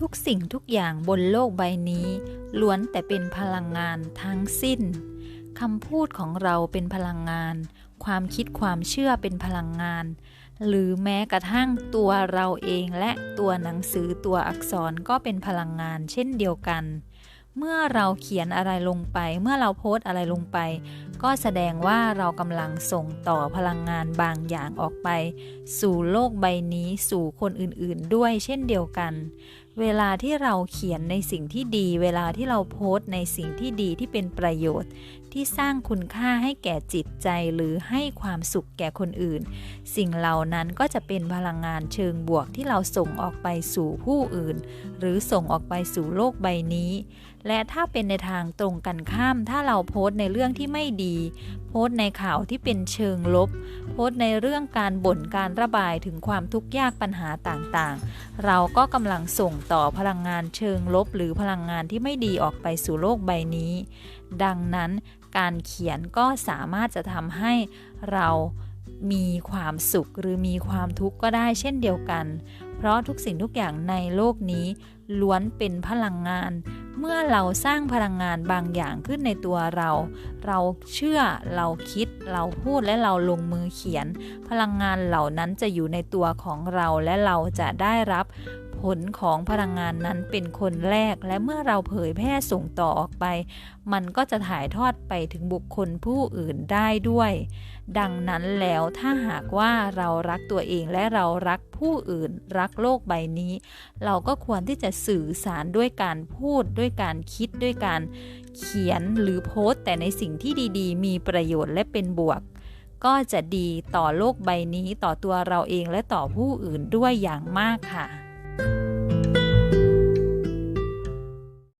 ทุกสิ่งทุกอย่างบนโลกใบนี้ ล้วนแต่เป็นพลังงานทั้งสิ้นคำพูดของเราเป็นพลังงาน ความคิดความเชื่อเป็นพลังงาน หรือแม้กระทั่งตัวเราเองและตัวหนังสือตัวอักษรก็เป็นพลังงานเช่นเดียวกัน เมื่อเราเขียนอะไรลงไป เมื่อเราโพสอะไรลงไป ก็แสดงว่าเรากำลังส่งต่อพลังงานบางอย่างออกไป สู่โลกใบนี้สู่คนอื่นๆ ด้วยเช่นเดียวกัน เวลาที่เราเขียนในสิ่งที่ดี เวลาที่เราโพสต์ในสิ่งที่ดีที่เป็นประโยชน์ ที่สร้างคุณค่าให้แก่จิตใจหรือให้ความสุขแก่คนอื่น สิ่งเหล่านั้นก็จะเป็นพลังงานเชิงบวกที่เราส่งออกไปสู่ผู้อื่น หรือส่งออกไปสู่โลกใบนี้ และถ้าเป็นในทางตรงกันข้าม ถ้าเราโพสต์ในเรื่องที่ไม่ดี โพสต์ในข่าวที่เป็นเชิงลบ โพสต์ในเรื่องการบ่นการระบายถึงความทุกข์ยากปัญหาต่างๆ เราก็กำลังส่งต่อพลังงานเชิงลบ หรือพลังงานที่ไม่ดีออกไปสู่โลกใบนี้ ดังนั้นการเขียนก็สามารถจะทำให้เรามีความสุขหรือมีความทุกข์ก็ได้เช่นเดียวกัน เพราะทุกสิ่งทุกอย่างในโลกนี้ล้วนเป็นพลังงาน เมื่อเราสร้างพลังงานบางอย่างขึ้นในตัวเรา เราเชื่อเราคิดเราพูดและเราลงมือเขียน พลังงานเหล่านั้นจะอยู่ในตัวของเราและเราจะได้รับ ผลของพลังงานนั้นเป็นคนแรก และเมื่อเราเผยแพร่ส่งต่อออกไป มันก็จะถ่ายทอดไปถึงบุคคลผู้อื่นได้ด้วย ดังนั้นแล้วถ้าหากว่าเรารักตัวเองและเรารักผู้อื่น รักโลกใบนี้ เราก็ควรที่จะสื่อสารด้วยการพูดด้วยการคิดด้วยการเขียนหรือโพสต์ แต่ในสิ่งที่ดีๆ มีประโยชน์และเป็นบวกก็จะดีต่อโลกใบนี้ต่อตัวเราเองและต่อผู้อื่นด้วยอย่างมากค่ะ